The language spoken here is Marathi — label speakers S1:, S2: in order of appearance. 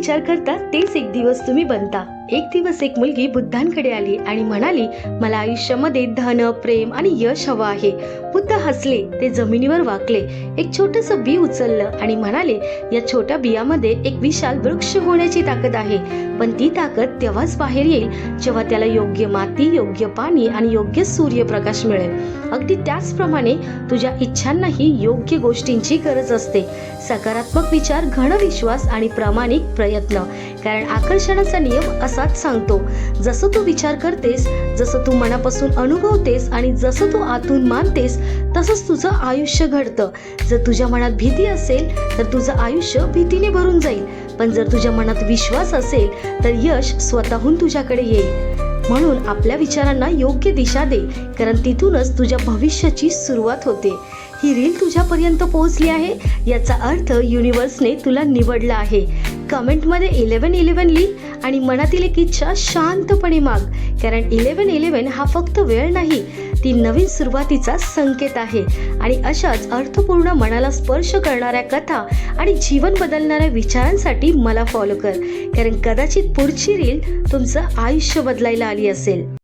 S1: विचार करता तेच एक दिवस तुम्ही बनता. एक दिवस एक मुलगी बुद्धांकडे आली आणि म्हणाली मला आयुष्यामध्ये धन प्रेम आणि यश हवं आहे. बुद्ध हसले ते जमिनीवर वाकले. एक छोटस बी उचललं आणि म्हणाले या छोट्या बियामध्ये एक विशाल वृक्ष होण्याची ताकद आहे. पण ती ताकद तेव्हाच बाहेर येईल जेव्हा त्याला योग्य माती योग्य पाणी आणि योग्य सूर्यप्रकाश मिळेल. अगदी त्याचप्रमाणे तुझ्या इच्छांनाही योग्य गोष्टींची गरज असते. सकारात्मक विचार घन विश्वास आणि प्रामाणिक प्रयत्न कारण आकर्षणाचा नियम असाच सांगतो जसं तू विचार करतेस जसं तू मनापासून अनुभवतेस आणि जसं तू आतून मानतेस तसंच तुझं आयुष्य घडतं. जर तुझ्या मनात भीती असेल तर तुझं आयुष्य भीतीने भरून जाईल. पण जर तुझ्या मनात विश्वास असेल तर यश स्वतःहून तुझ्याकडे येईल. म्हणून आपल्या विचारांना योग्य दिशा दे कारण तिथूनच तुझ्या भविष्याची सुरुवात होते. ही रील तुझ्यापर्यंत पोहोचली आहे याचा अर्थ युनिवर्सने तुला निवडला आहे. कमेंटमध्ये इलेवन इलेवन लिह आणि मनातील एक इच्छा शांतपणे माग. कारण इलेवन इलेवन हा फक्त वेळ नाही ती नवीन सुरुवातीचा संकेत आहे. आणि अशाच अर्थपूर्ण मनाला स्पर्श करणाऱ्या कथा आणि जीवन बदलणाऱ्या विचारांसाठी मला फॉलो कर. कारण कदाचित पुढची रील तुमचं आयुष्य बदलायला आली असेल.